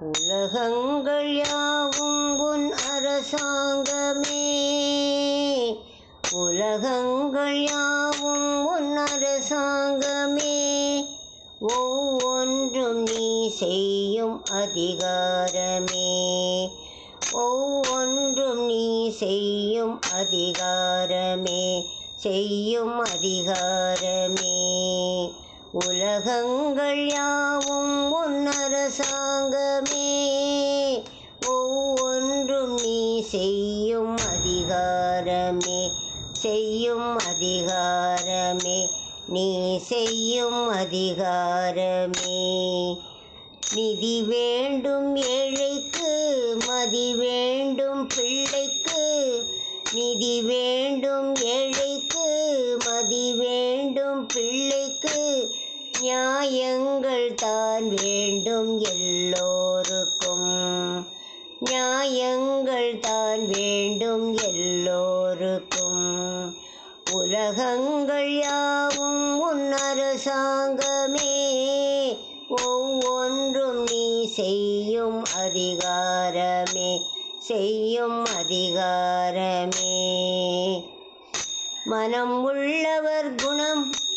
உலகங்கள் யாவும் உன் அரசாங்கமே. உலகங்கள் யாவும் உன் அரசாங்கமே. ஒவ்வொன்றும் நீ செய்யும் அதிகாரமே. ஒவ்வொன்றும் நீ செய்யும் அதிகாரமே. செய்யும் அதிகாரமே. உலகங்கள் யாவும் உன்னரசாங்கமே ஒவ்வொன்றும் நீ செய்யும் அதிகாரமே. செய்யும் அதிகாரமே. நீ செய்யும் அதிகாரமே. நிதி வேண்டும் ஏழைக்கு மதி வேண்டும் பிள்ளைக்கு. நிதி வேண்டும் ஏழைக்கு மதி வேண்டும் பிள்ளைக்கு. நியாயங்கள் தான் வேண்டும் எல்லோருக்கும். நியாயங்கள் தான் வேண்டும் எல்லோருக்கும். உலகங்கள் யாவும் உன் அரசாங்கமே. ஒவ்வொன்றும் நீ செய்யும் அதிகாரமே. செய்யும் அதிகாரமே. மனம் உள்ளவர் குணம்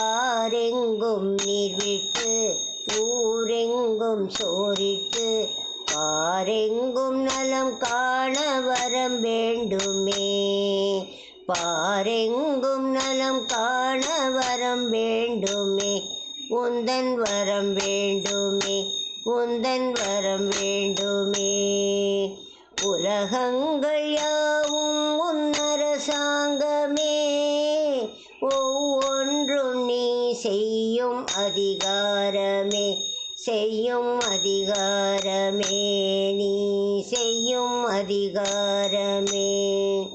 ஆரெங்கும் நீர் விட்டு ஊரெங்கும் சோரிட்டு பாரெங்கும் நலம் காண வரம் வேண்டுமே. பாரெங்கும் நலம் காண வரம் வேண்டுமே. உந்தன் வரம் வேண்டுமே. உந்தன் வரம் வேண்டுமே. உலகங்கள் யாவும் உன் அதிகாரமே. செய்யும் அதிகாரமே. நீ செய்யும் அதிகாரமே.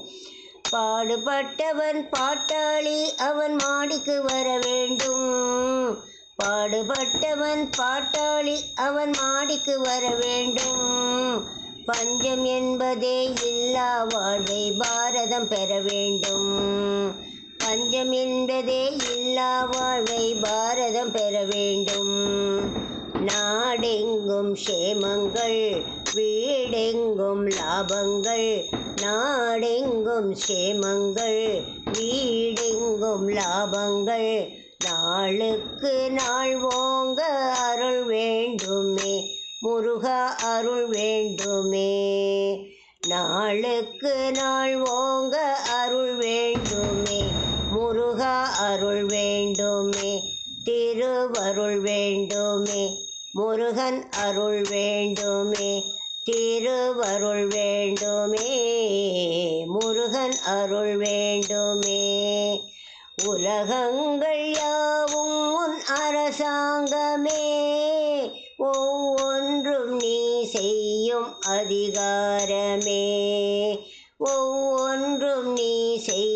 பாடுபட்டவன் பாட்டாளி அவன் மாடிக்கு வர வேண்டும். பாடுபட்டவன் பாட்டாளி அவன் மாடிக்கு வர வேண்டும். பஞ்சம் என்பதே இல்லா வாழ்வை பாரதம் பெற வேண்டும். பஞ்சம் என்பதே எல்லா வாழ்வை பாரதம் பெற வேண்டும். நாடெங்கும் சேமங்கள் வீடெங்கும் லாபங்கள் நாடெங்கும் சேமங்கள் வீடெங்கும் லாபங்கள். நாளுக்கு நாள் ஓங்க அருள் வேண்டுமே முருகா அருள் வேண்டுமே. நாளுக்கு நாள் ஓங்க அருள் வேண்டுமே திருவருள் வேண்டுமே. முருகன் அருள் வேண்டுமே திருவருள் வேண்டுமே. முருகன் அருள் வேண்டுமே. உலகங்கள் யாவும் உன் அரசாங்கமே. ஒவ்வொன்றும் நீ செய்யும் அதிகாரமே. ஒவ்வொன்றும் நீ செய்